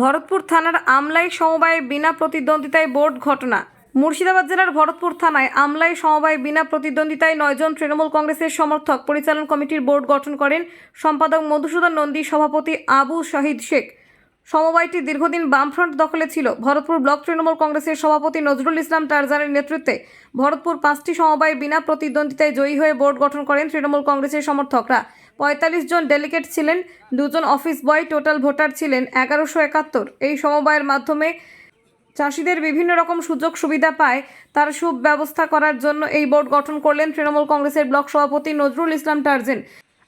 ভরতপুর থানার আমলাই সমবায়ে বিনা প্রতিদ্বন্দ্বিতায় বোর্ড ঘটনা। মুর্শিদাবাদ জেলার ভরতপুর থানায় আমলাই সমবায় বিনা প্রতিদ্বন্দ্বিতায় নয়জন তৃণমূল কংগ্রেসের সমর্থক পরিচালন কমিটির বোর্ড গঠন করেন সম্পাদক মধুসূদন নন্দী, সভাপতি আবু শাহিদ শেখ। সমবায়টি দীর্ঘদিন বামফ্রন্ট দখলে ছিল। ভরতপুর ব্লক তৃণমূল কংগ্রেসের সভাপতি নজরুল ইসলাম টারজানের নেতৃত্বে ভরতপুর পাঁচটি সমবায় বিনা প্রতিদ্বন্দ্বিতায় জয়ী হয়ে বোর্ড গঠন করেন তৃণমূল কংগ্রেসের সমর্থকরা। পঁয়তাল্লিশ জন ডেলিগেট ছিলেন, দুজন অফিস বয়, টোটাল ভোটার ছিলেন এগারোশো একাত্তর। এই সমবায়ের মাধ্যমে চাষিদের বিভিন্ন রকম সুযোগ সুবিধা পায়। তার সুব্যবস্থা করার জন্য এই বোর্ড গঠন করলেন তৃণমূল কংগ্রেসের ব্লক সভাপতি নজরুল ইসলাম টার্জেন।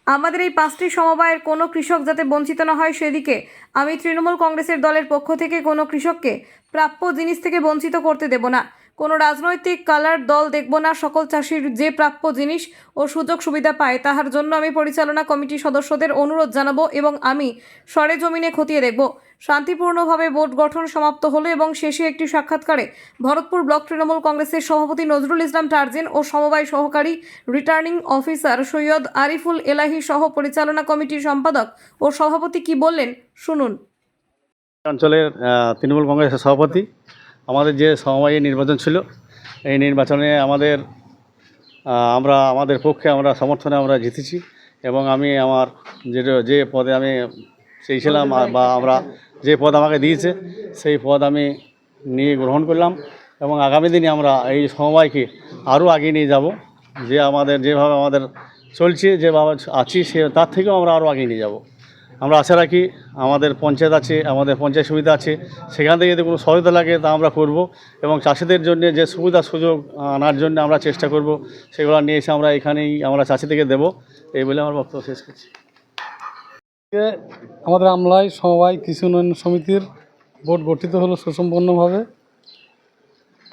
আমাদের এই পাঁচটি সমবায়ের কোনো কৃষক যাতে বঞ্চিত না হয় সেদিকে আমি তৃণমূল কংগ্রেসের দলের পক্ষ থেকে কোনো কৃষককে প্রাপ্য জিনিস থেকে বঞ্চিত করতে দেব না। কোনো রাজনৈতিক কালার দল দেখব না, সকল চাষির যে প্রাপ্য জিনিস ও সুযোগ সুবিধা পায়, তাহার জন্য আমি পরিচালনা কমিটির সদস্যদের অনুরোধ জানাব এবং আমি সরেজমিনে খতিয়ে দেখব। শান্তিপূর্ণভাবে বোর্ড গঠন সমাপ্ত হলো এবং শেষে একটি সাক্ষাৎকারে ভরতপুর ব্লক তৃণমূল কংগ্রেসের সভাপতি নজরুল ইসলাম টার্জিন ও সমবায় সহকারী রিটার্নিং অফিসার সৈয়দ আরিফুল এলাহি সহ পরিচালনা কমিটির সম্পাদক ও সভাপতি কি বললেন? শুনুন। অঞ্চলের তৃণমূল কংগ্রেসের সভাপতি আমাদের যে সমবায়ী নির্বাচন ছিল, এই নির্বাচনে আমাদের আমরা, আমাদের পক্ষে আমরা সমর্থনে আমরা জিতেছি এবং আমি আমার যে যে পদে আমি চেয়েছিলাম বা আমরা যে পদ আমাকে দিয়েছে, সেই পদ আমি নিয়ে গ্রহণ করলাম এবং আগামী দিনে আমরা এই সমবায়কে আরও এগিয়ে নিয়ে যাব, যে আমাদের, যেভাবে আমাদের চলছে, যেভাবে আছি সে, তার থেকেও আমরা আরও এগিয়ে নিয়ে যাব। আমরা আশা রাখি আমাদের পঞ্চায়েত আছে আমাদের পঞ্চায়েত সুবিধা আছে সেখান থেকে যদি কোনো সহায়তা লাগে তা আমরা করব এবং চাষিদের জন্য যে সুবিধা সুযোগ আনার জন্য আমরা চেষ্টা করব সেগুলো নিয়ে এসে আমরা এখানেই আমরা চাষিদেরকে দেবো। এই বলে আমার বক্তব্য শেষ করছি। আমাদের আমলায় সমবায় কৃষি উন্নয়ন সমিতির বোর্ড গঠিত হলো সুসম্পন্নভাবে।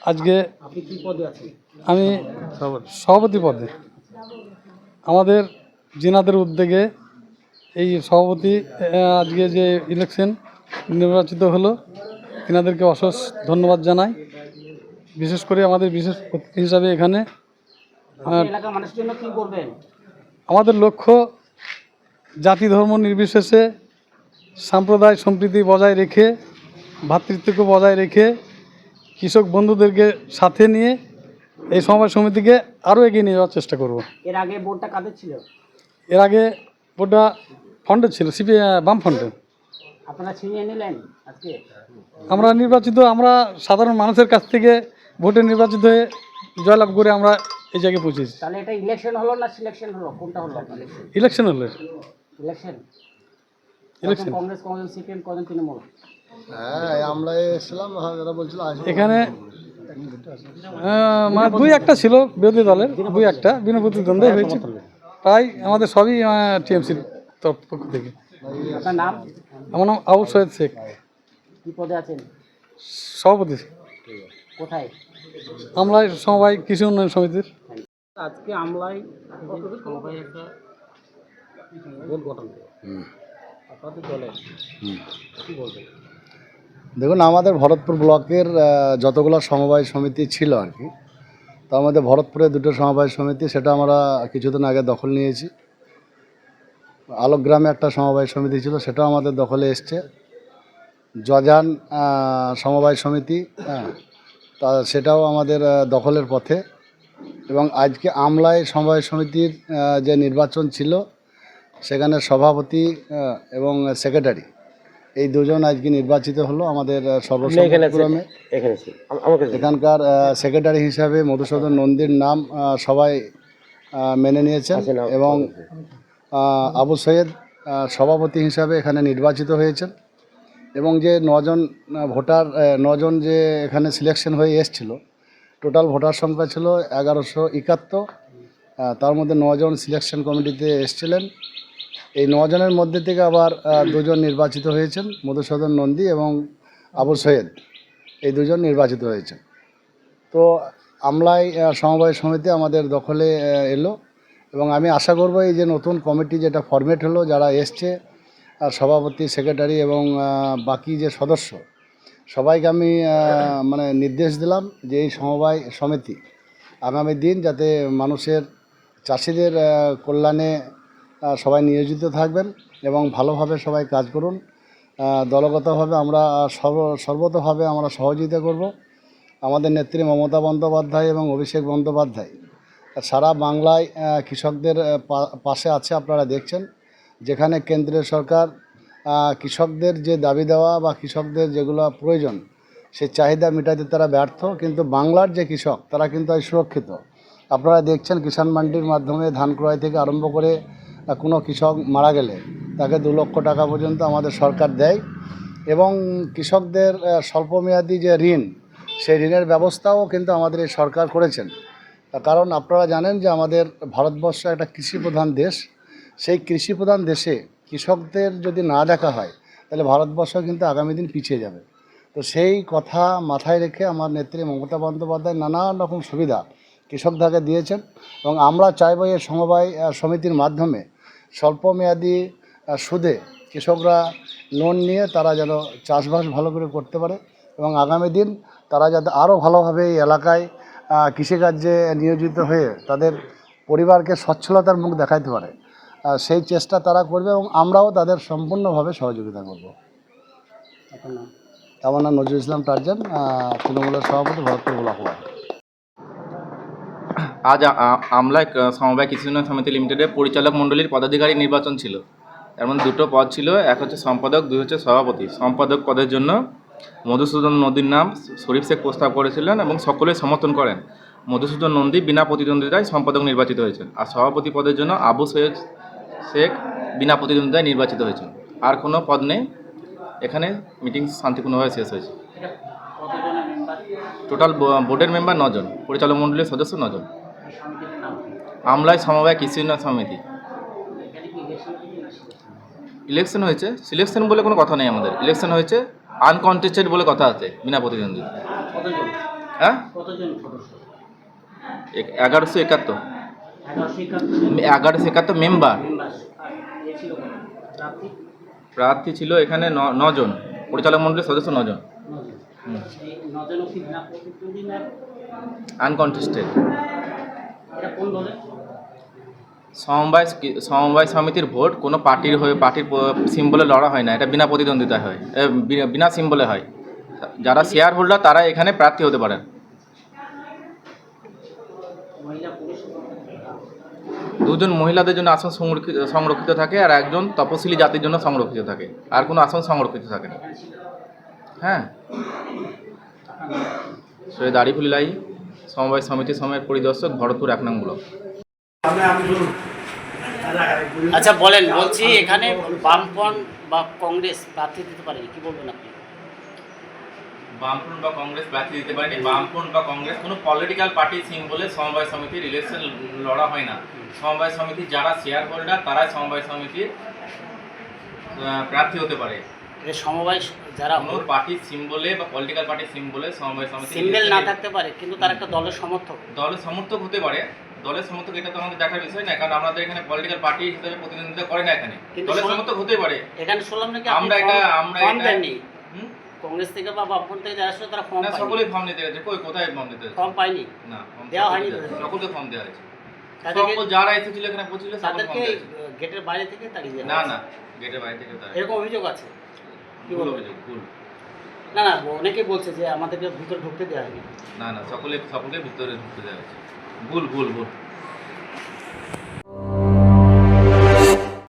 আজকে আমি সভাপতি পদে। আমাদের জিনাদের উদ্যোগে এই সভাপতি আজকে যে ইলেকশন নির্বাচিত হলো তিনাদেরকে অশেষ ধন্যবাদ জানাই। বিশেষ করে আমাদের বিশেষ অতিথি হিসাবে এখানে আমাদের লক্ষ্য জাতি ধর্ম নির্বিশেষে সাম্প্রদায় সম্প্রীতি বজায় রেখে ভ্রাতৃত্বকে বজায় রেখে কৃষক বন্ধুদেরকে সাথে নিয়ে এই সমবায় সমিতিকে আরও এগিয়ে নিয়ে যাওয়ার চেষ্টা করব। এর আগে বোর্ডটা কাদের ছিল? এর আগে ওটা ফন্ডে ছিল সিপি বাম ফন্ডে আপনারা ছিনিয়ে নিলেন আজকে? আমরা নির্বাচিত আমরা সাধারণ মানুষের কাছ থেকে ভোটে নির্বাচিত হয়ে জয়লাভ করে আমরা এই জায়গায় পৌঁছেছি। তাহলে এটা ইলেকশন হলো না সিলেকশন হলো? কোনটা হলো? ইলেকশন ইলেকশন হলো ইলেকশন ইলেকশন কংগ্রেস কজন সিপিএম কজন তৃণমূল? হ্যাঁ আমরা হ্যাঁ বলছিল এখানে মানে দুই একটা ছিল বিরোধী দলের দুই একটা বিনা প্রতিদ্বন্দ্বী হয়েছে। তাই আমাদের সবই টিএমসির তরফ পক্ষ থেকে। আপনার নাম? আমার নাম আবু সৈয়দ শেখ। কি পদে আছেন? সভাপতি। কোথায়? আমরা সমবায় কৃষি উন্নয়ন সমিতির। আজকে আমলাই সবাই একটা গঠন আপনাদের দলের? কি বলবেন? দেখুন আমাদের ভরতপুর ব্লকের যতগুলো সমবায় সমিতি ছিল আর কি তার আমাদের ভরতপুরে দুটো সমবায় সমিতি সেটা আমরা কিছুদিন আগে দখল নিয়েছি। আলোকগ্রামে একটা সমবায় সমিতি ছিল সেটাও আমাদের দখলে এসছে। জজান সমবায় সমিতি হ্যাঁ তা সেটাও আমাদের দখলের পথে। এবং আজকে আমলায় সমবায় সমিতির যে নির্বাচন ছিল সেখানে সভাপতি এবং সেক্রেটারি এই দুজন আজকে নির্বাচিত হলো আমাদের সর্বসম্মতিক্রমে এখানকার সেক্রেটারি হিসাবে মধুসূদন নন্দীর নাম সবাই মেনে নিয়েছেন এবং আহ, আবু সৈয়দ সভাপতি হিসাবে এখানে নির্বাচিত হয়েছেন এবং যে নজন ভোটার নজন যে এখানে সিলেকশন হয়ে এসছিল টোটাল ভোটার সংখ্যা ছিল এগারোশো একাত্তর তার মধ্যে নজন সিলেকশন কমিটিতে এসছিলেন। এই নজনের মধ্যে থেকে আবার দুজন নির্বাচিত হয়েছেন, মধুসূদন নন্দী এবং আবু সৈয়দ। এই দুজন নির্বাচিত হয়েছেন। তো আমলাই সমবায় সমিতি আমাদের দখলে এলো। এবং আমি আশা করব এই যে নতুন কমিটি যেটা ফরমেট হলো, যারা এসছে আর সভাপতি, সেক্রেটারি এবং বাকি যে সদস্য, সবাইকে আমি মানে নির্দেশ দিলাম যে এই সমবায় সমিতি আগামী দিন যাতে মানুষের, চাষিদের কল্যাণে সবাই নিয়োজিত থাকবেন এবং ভালোভাবে সবাই কাজ করুন। দলগতভাবে আমরা সর্ব, সর্বতভাবে আমরা সহযোগিতা করব। আমাদের নেত্রী মমতা বন্দ্যোপাধ্যায় এবং অভিষেক বন্দ্যোপাধ্যায় সারা বাংলায় কৃষকদের পাশে আছে আপনারা দেখছেন। যেখানে কেন্দ্রীয় সরকার কৃষকদের যে দাবি দেওয়া বা কৃষকদের যেগুলো প্রয়োজন, সে চাহিদা মেটাতে তারা ব্যর্থ। কিন্তু বাংলার যে কৃষক, তারা কিন্তু সুরক্ষিত। আপনারা দেখছেন কিষাণ মান্ডির মাধ্যমে ধান ক্রয় থেকে আরম্ভ করে কোনো কৃষক মারা গেলে তাকে দু লক্ষ টাকা পর্যন্ত আমাদের সরকার দেয়। এবং কৃষকদের স্বল্পমেয়াদী যে ঋণ, সেই ঋণের ব্যবস্থাও কিন্তু আমাদের এই সরকার করেছেন। কারণ আপনারা জানেন যে আমাদের ভারতবর্ষ একটা কৃষি প্রধান দেশ। সেই কৃষি প্রধান দেশে কৃষকদের যদি না দেখা হয়, তাহলে ভারতবর্ষ কিন্তু আগামী দিন পিছিয়ে যাবে। তো সেই কথা মাথায় রেখে আমার নেত্রী মমতা বন্দ্যোপাধ্যায় নানান রকম সুবিধা কৃষকদেরকে দিয়েছেন এবং আমরা চাইব এই সমবায় সমিতির মাধ্যমে স্বল্পমেয়াদী সুদে কৃষকরা লোন নিয়ে তারা যেন চাষবাস ভালো করে করতে পারে এবং আগামী দিন তারা যাতে আরও ভালোভাবে এই এলাকায় কৃষিকার্যে নিয়োজিত হয়ে তাদের পরিবারকে সচ্ছলতার মুখ দেখাইতে পারে। সেই চেষ্টা তারা করবে এবং আমরাও তাদের সম্পূর্ণভাবে সহযোগিতা করব। আমার নাম নজরুল ইসলাম টার্জান তৃণমূলের সভাপতি ভরতপুর ব্লক ওয়ার্ড। আজ আমলায় সমবায় কৃষি উন্নয়ন সমিতি লিমিটেডের পরিচালক মণ্ডলীর পদাধিকারী নির্বাচন ছিল। এমন দুটো পদ ছিল এক হচ্ছে সম্পাদক দুই হচ্ছে সভাপতি। সম্পাদক পদের জন্য মধুসূদন নদীর নাম শরীফ শেখ প্রস্তাব করেছিলেন এবং সকলে সমর্থন করেন। মধুসূদন নন্দী বিনা প্রতিদ্বন্দ্বিতায় সম্পাদক নির্বাচিত হয়েছেন। আর সভাপতি পদের জন্য আবু সৈয়দ শেখ বিনা প্রতিদ্বন্দ্বিতায় নির্বাচিত হয়েছেন। আর কোনো পদ নেই। এখানে মিটিং শান্তিপূর্ণভাবে শেষ হয়েছে। টোটাল বোর্ডের মেম্বার নজন, পরিচালক মণ্ডলীর সদস্য নজন? আমলায় সমবায় কৃষি উন্নয়ন সমিতি। ইলেকশন হয়েছে। সিলেকশন বলে কোনো কথা নেই আমাদের। ইলেকশন হয়েছে আনকন্টেস্টেড বলে কথা আছে বিনা প্রতিদ্বন্দ্বী। হ্যাঁ? এগারোশো একাত্তর। এগারোশো একাত্তর মেম্বার? প্রার্থী? ছিল এখানে নজন। পরিচালক মণ্ডলীর সদস্য নজন। আনকন্টেস্টেড সমবায় সমবায় সমিতির ভোট কোনো পার্টির হয়ে পার্টির সিম্বলে লড়া হয় না এটা বিনা প্রতিদ্বন্দ্বিতায় হয় বিনা- সিম্বলে হয়। যারা শেয়ার হোল্ডার তারা এখানে প্রার্থী হতে পারেন। দুজন মহিলাদের জন্য আসন সংরক্ষিত সংরক্ষিত থাকে আর একজন তপশিলি জাতির জন্য সংরক্ষিত থাকে আর কোনো আসন সংরক্ষিত থাকে না। হ্যাঁ। সৈয়দ আরিফুল ইলাহি সমবায় সমিতি সময়ের পরিদর্শক ভরতপুর এক নং ব্লক। আচ্ছা বলেন বলছি এখানে বামফ্রন্ট বা কংগ্রেস প্রার্থী দিতে পারেনি কি বলবেন আপনি? বামফ্রন্ট বা কংগ্রেস প্রার্থী দিতে পারেনি বামফ্রন্ট বা কংগ্রেস কোনো পলিটিক্যাল পার্টি সিম্বলে সমবায় সমিতির ইলেকশন লড়া হয় না। সমবায় সমিতি যারা শেয়ার হোল্ডার তারাই সমবায় সমিতির প্রার্থী হতে পারে। এটা সমবায় যারা কোনো পার্টির সিম্বলে বা পলিটিক্যাল পার্টির সিম্বলে সমবায় সমিতি সিম্বল না থাকতে পারে কিন্তু তার একটা দলের সমর্থক। দলের সমর্থক হতে পারে। দলের সমর্থক এটা তো আমাদের দেখার বিষয় না কারণ আমাদের এখানে পলিটিক্যাল পার্টি হিসেবে প্রতিনিধিত্ব করে না এখানে। দলের সম- সমর্থক হতে পারে। এখানে শুনলাম নাকি আমরা এটা- আমরা এটা- কংগ্রেস থেকে বা বামফ্রন্ট থেকে যারা ছিল তারা ফর্ম না সকলেই ফর্ম নিতে গেছে। কই কোথায় ফর্ম নিতে ফর্ম পাইনি না দেওয়া হয়নি সকলকে-? ফর্ম দেওয়া হয়েছে। সকল যারা এসেছিল এখানে পৌঁছিল তাদেরকে। গেটের বাইরে থেকে তাড়িয়ে না না গেটের বাইরে থেকে তারা এরকম অভিযোগ আছে? কি বলব? অভিযোগ ভুল। না না অনেকেই বলছে যে আমাদেরকে ভিতরে ঢুকতে দেওয়া হয়নি। না না সকলে সকলকে ভিতরে ঢুকতে দেওয়া হয়েছে। ভুল ভুল ভুল